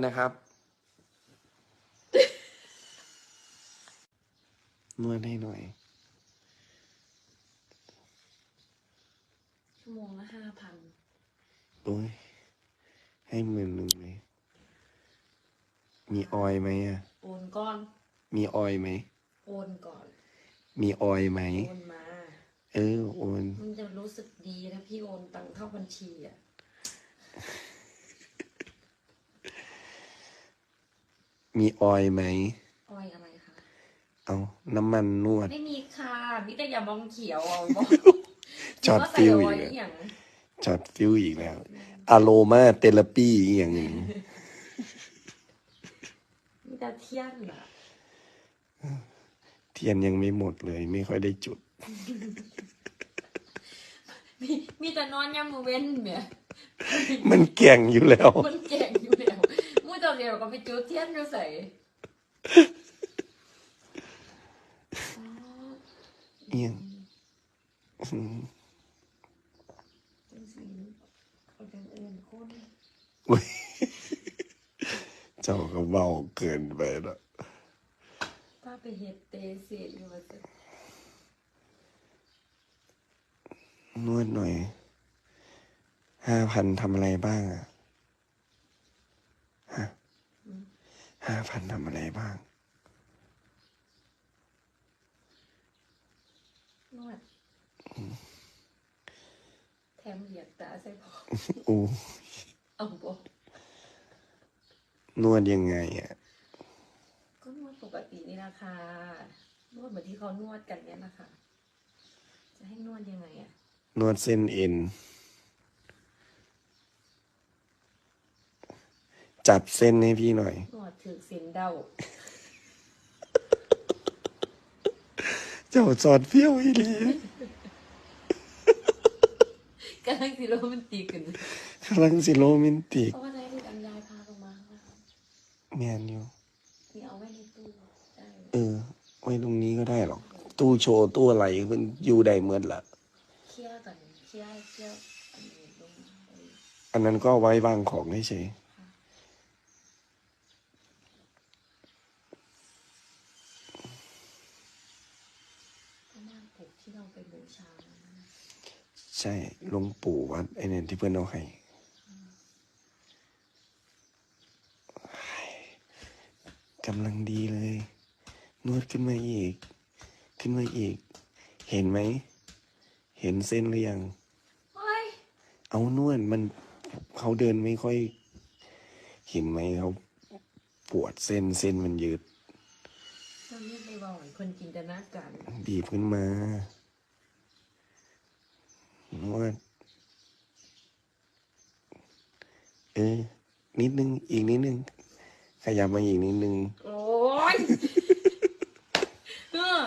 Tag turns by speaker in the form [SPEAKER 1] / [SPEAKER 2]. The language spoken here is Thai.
[SPEAKER 1] นะครับนวดให้หน่อย
[SPEAKER 2] ชั่วโมงละห้าพัน
[SPEAKER 1] โอ้ย ให้หมื่นหนึ่งเลย มีออยไหมอะ
[SPEAKER 2] โอนก้อน
[SPEAKER 1] มีออยไหม
[SPEAKER 2] โอนก่อน
[SPEAKER 1] มีออยไหม
[SPEAKER 2] โอนมา
[SPEAKER 1] เออ โอน
[SPEAKER 2] มันจะรู้สึกดีนะพี่โอนตังเข้าบัญชีอะ
[SPEAKER 1] มีออยไหม
[SPEAKER 2] อ้อยอะไรคะ
[SPEAKER 1] เอาน้ำมันนวด
[SPEAKER 2] ไม่มีค่ะมิแต่อย่ามองเขียวเอาบอก
[SPEAKER 1] จอด
[SPEAKER 2] ว่า
[SPEAKER 1] ฟิ
[SPEAKER 2] ใส่
[SPEAKER 1] ว
[SPEAKER 2] อ
[SPEAKER 1] อี
[SPEAKER 2] อย
[SPEAKER 1] กแล้ว
[SPEAKER 2] อย่าง
[SPEAKER 1] จอดฟิวอีกแล้วอะโลมาเทเลปีอย่างนี้
[SPEAKER 2] มีแต่เทียนอะ
[SPEAKER 1] เทียนยังไม่หมดเลย ไม่ค่อยได้จุด
[SPEAKER 2] มีมีแต่นอนยามมือเว้นเนี่ย
[SPEAKER 1] มันแก่งอยู่แล้ว
[SPEAKER 2] มันแก่งอยู่แล้วมู่ เจ้าเดียวก็ไปจุดเทียนอยู่ใส่อ๋อ
[SPEAKER 1] เอียงอืม
[SPEAKER 2] จังสีเอาจังอื่นคน
[SPEAKER 1] อุ๊ยเจ้าก็เบาเกินไปแล้ว
[SPEAKER 2] ป้าไปเฮ็ดเตเสียอยู่ว่าจะ
[SPEAKER 1] นวดหน่อยห้าพันทำอะไรบ้างอะฮะ ห้าพันทำอะไรบ้าง
[SPEAKER 2] นวดแถมเหยียดตาใส่พอ
[SPEAKER 1] โอ้
[SPEAKER 2] เอาบ่
[SPEAKER 1] นวดยังไงอะ
[SPEAKER 2] ก็นวดปกตินี่นะคะนวดเหมือนที่เขานวดกันเนี่ยนะคะ จะให้นวดยังไงอะ
[SPEAKER 1] นวดเส้นเอ็น จับเส้นให้พี่หน่อย
[SPEAKER 2] นวด ถือเส้นเดา
[SPEAKER 1] เจ้าจอดเพี้ยวอีหลี
[SPEAKER 2] กำลังสิโรแมันตีกัน
[SPEAKER 1] กำลังสิโรแมนติก
[SPEAKER 2] เพราะว่าไหนที่อันยายพาลงมาข้างล่าง
[SPEAKER 1] แมนอยู่
[SPEAKER 2] นี่เอาไว้ในตู้ได้
[SPEAKER 1] เออ ไว้ตรงนี้ก็ได้หรอก ตู้โชว์ตู้อะไรมันอยู่ได้เหมือนละ
[SPEAKER 2] เคลียร์กันเคลียร์เคลียร์อันนี้ลงไป
[SPEAKER 1] อันนั้นก็ไว้วางของเฉย
[SPEAKER 2] พม่านปลุกที่เรา ไปบูชานะ
[SPEAKER 1] ๆใช่หลวงปู่วัดไอ้เนี่ยที่เพื่อนเอาให้กำลังดีเลย นวดขึ้นมาอีก ขึ้นมาอีก เห็นไหม เห็นเส้นหรือยัง
[SPEAKER 2] เฮ้ย
[SPEAKER 1] เอานวดมันเขาเดินไม่ค่อย เห็นไหมเขาปวดเส้นเส้นมันยืด
[SPEAKER 2] เราเรียกไปบอกเหมือนคนจินตนาการ
[SPEAKER 1] บีบขึ้นมาน วดเออ นิดนึง อีกนิดนึง ขยับมาอีกนิดนึง
[SPEAKER 2] โอ้ย เออ